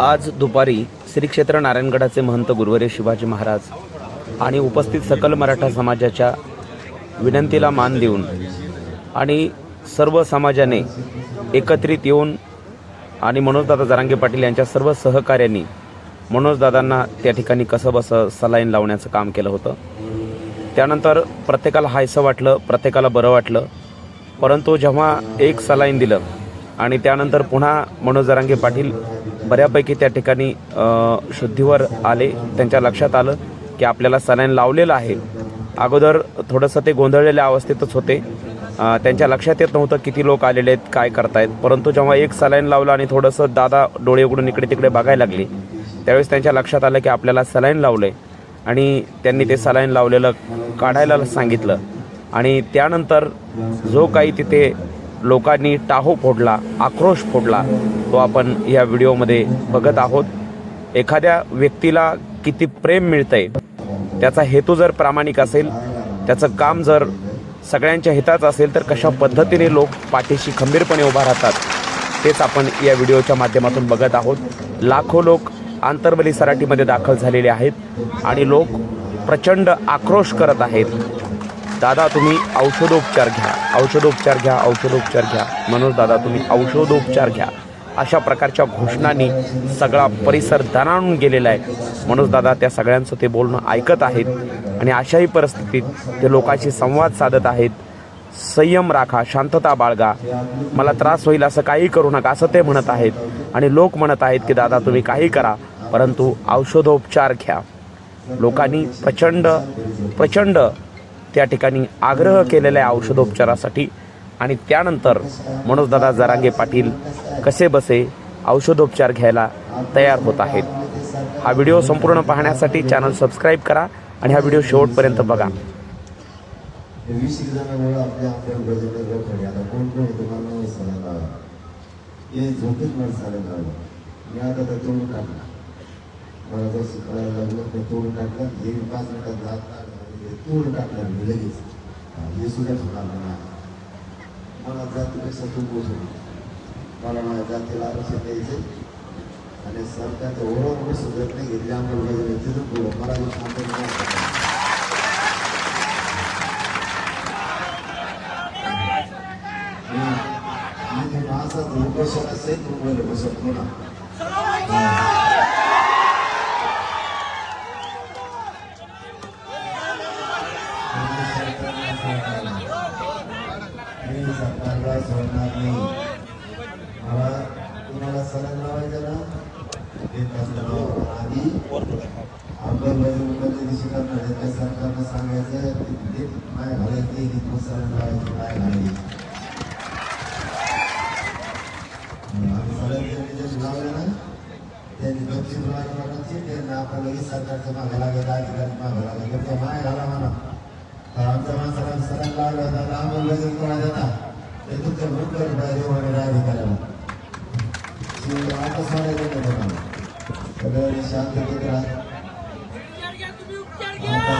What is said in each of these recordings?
आज दुपारी श्री क्षेत्र नारायणगडाचे महंत गुरुवरे शिवाजी महाराज आणि उपस्थित सकल मराठा समाजाच्या विनंतीला मान देऊन आणि सर्व समाजाने एकत्रित येऊन आणि मनोजदादा जरांगे पाटील यांच्या सर्व सहकार्यांनी मनोजदादांना त्या ठिकाणी कसं बसं सलाईन लावण्याचं काम केलं होतं. त्यानंतर प्रत्येकाला हायसं वाटलं प्रत्येकाला बरं वाटलं. परंतु जेव्हा एक सलाईन दिलं आणि त्यानंतर पुन्हा मनोज जरांगे पाटील बऱ्यापैकी त्या ठिकाणी शुद्धीवर आले त्यांच्या लक्षात आलं की आपल्याला सलाईन लावलेलं आहे. अगोदर थोडंसं ते गोंधळलेल्या अवस्थेतच होते. त्यांच्या लक्षात येत नव्हतं किती लोक आलेले आहेत काय करतायत. परंतु जेव्हा एक सलाईन लावलं आणि थोडंसं दादा डोळे उघडून इकडे तिकडे बघायला लागले त्यावेळेस त्यांच्या लक्षात आलं की आपल्याला सलाईन लावलं आहे आणि त्यांनी ते सलाईन लावलेलं काढायला सांगितलं. आणि त्यानंतर जो काही तिथे लोकांनी टाहो फोडला आक्रोश फोडला तो आपण या व्हिडिओमध्ये बघत आहोत. एखाद्या व्यक्तीला किती प्रेम मिळतंय त्याचा हेतू जर प्रामाणिक असेल त्याचं काम जर सगळ्यांच्या हिताचं असेल तर कशा पद्धतीने लोक पाठीशी खंबीरपणे उभा राहतात तेच आपण या व्हिडिओच्या माध्यमातून बघत आहोत. लाखो लोक आंतरबली सराटीमध्ये दाखल झालेले आहेत आणि लोक प्रचंड आक्रोश करत आहेत. दादा तुम्ही औषधोपचार घ्या. औषधोपचार घ्या औषधोपचार घ्या. मनोज दादा तुम्ही औषधोपचार घ्या. अशा प्रकारच्या घोषणांनी सगळा परिसर दणाणून गेलेला आहे. मनोज दादा त्या सगळ्यांचं ते बोलणं ऐकत आहेत आणि अशाही परिस्थितीत ते लोकांशी संवाद साधत आहेत. संयम राखा शांतता बाळगा. मला त्रास होईल असं काही करू नका असं ते म्हणत आहेत. आणि लोक म्हणत आहेत की दादा तुम्ही काही करा परंतु औषधोपचार घ्या. लोकांनी प्रचंड प्रचंड त्या ठिकाणी आग्रह केलेला आहे औषधोपचारासाठी आणि त्यानंतर मनोजदादा जरांगे पाटील कसे बसे औषधोपचार घ्यायला तयार होत आहेत. हा व्हिडिओ संपूर्ण पाहण्यासाठी चॅनल सबस्क्राईब करा आणि हा व्हिडिओ शेवटपर्यंत बघा. वीस जणांमुळे आपल्या आपल्या बजेटवर खडे आता कोण कोण तुम्हाला नाही हे झोपेत मला सांगत राहिलं मी आता तर तोडून टाकला मला जर शिकायला लागलं तर तोडून टाकलं हे पाच मिनिटात जात नाही. ते तोडून टाकलं मी लगेच हा, हे सुद्धा होणार नाही मला जातीपेक्षा तू पोचवली मला माझ्या जातीला आरक्षण द्यायचे आणि सरकारच्या ओरडून सुधारत नाही घेतली अंमलबजावणी तिथून पुढं मला जो शांत नाही आणि माझा उपोषण असेल मुंबईला बसत होणार नाही. मला कुणाला सलन लावायचं ना ते तसं आणि अंमलबजावणी दिवशी करणार आहे त्या सरकारनं सांगायचं ते काय घालायचे की सलन लावायचं काय घालायचं त्यांनी दक्षिण महाराष्ट्राची त्यांना आपण लगेच सरकारच्या मागे लागेल अधिकारी मागे लागेल त्या माय घाला म्हणा. तर आमच्या माणसाला सगळ्यांना लागला होता लांब लगेच कोणा देता? ते तुमच्या मुख्य पाहिजे वगैरे अधिकाऱ्याला आता सोडायचं नाही तुम्हाला सगळ्यांनी शांततेत राहा आता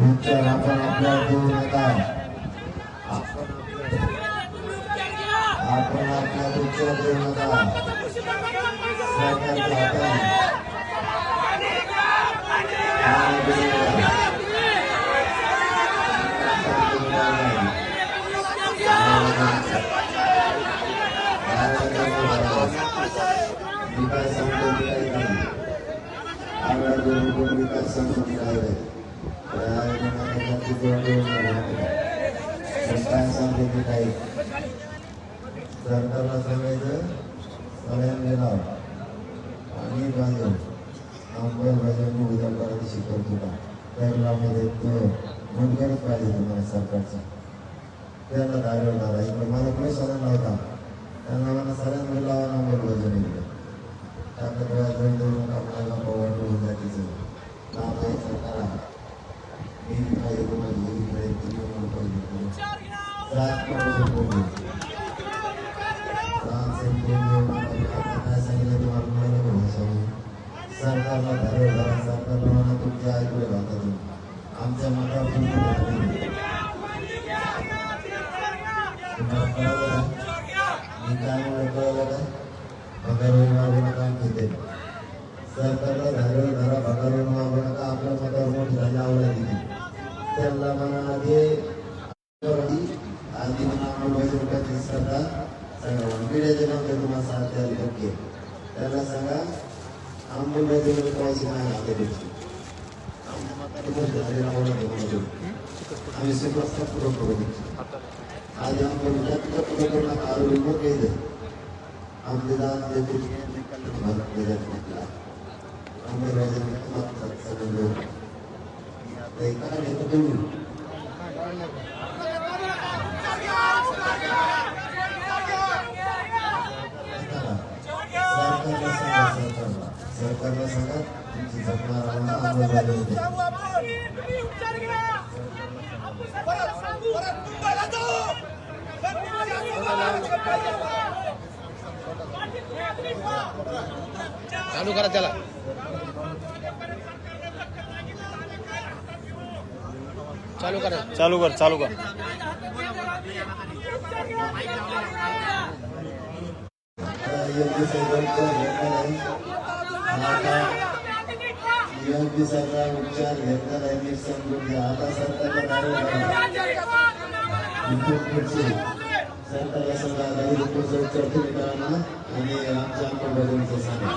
उपचार आपण आपल्याला देऊ नका आपण आपल्याला उपचार देऊ नका काय सांगतो सरकारला सांगायचं सगळ्यांनी लाव आणि अंमलबजावणी उद्या तो पाहिजे तुम्हाला सरकारचा त्याला दाखवणार आहे इकडे मला पैसा नव्हता त्यांना मला सगळ्यांना लावा अंमलबजावणी दिलं आपल्याला पवार होऊन काम यायचं सरकारला धरव धरा सरकारला म्हणा तुमच्या ऐकले राहता तुम्ही आमच्या मतावर తెల్ల మన అదే అది ನಮ್ಮ ಮೈಸೂರು ಕಲಿಸದ ಸಂಘ ಒಂದಿಡೆ ಜನ ನಮ್ಮ ಸಾಧ್ಯ ಬಗ್ಗೆ ಎಲ್ಲ ಸಂಘ ನಮ್ಮ ಮೈಸೂರು ಕಲಿಸಿದ ಆಗಬೇಕು আমি সুব্রত পুরো করে দিচ্ছি আজ আমাদের উন্নত পরিকল্পনা আরও উন্নত ಇದೆ আমাদের দান দেবে আমাদের রাজনীতি মাত্রা मोठे आमचे दान देते सरकारला सांगा तुमची जगणार अंमलबजावणी होते चालू करा त्याला चालू करा. चालू कर चालू कर. योग्य सगळा उपचार घेतला नाही नीट समजून घ्या आता सरकारला सरकारला सगळा काही करा ना आणि आमच्या अंमलबजावणीचं सांगा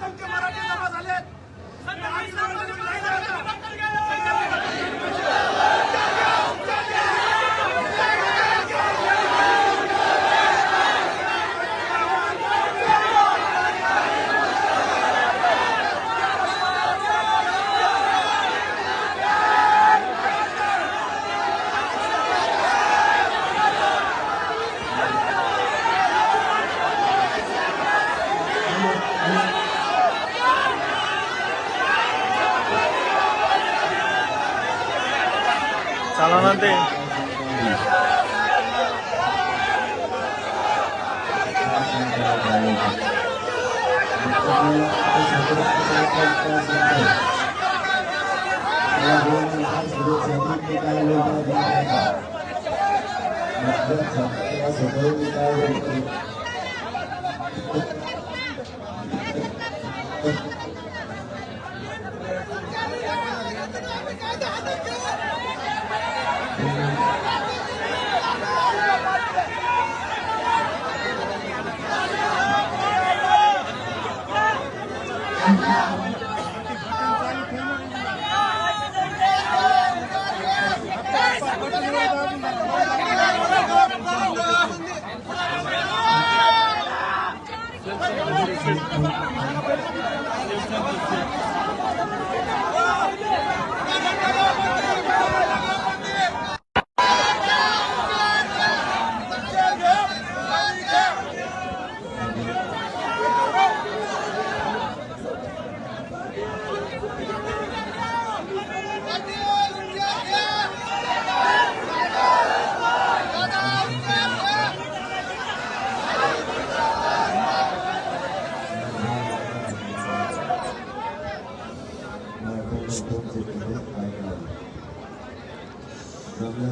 असंख्य मराठी जमा झालेत সাথে Adiós.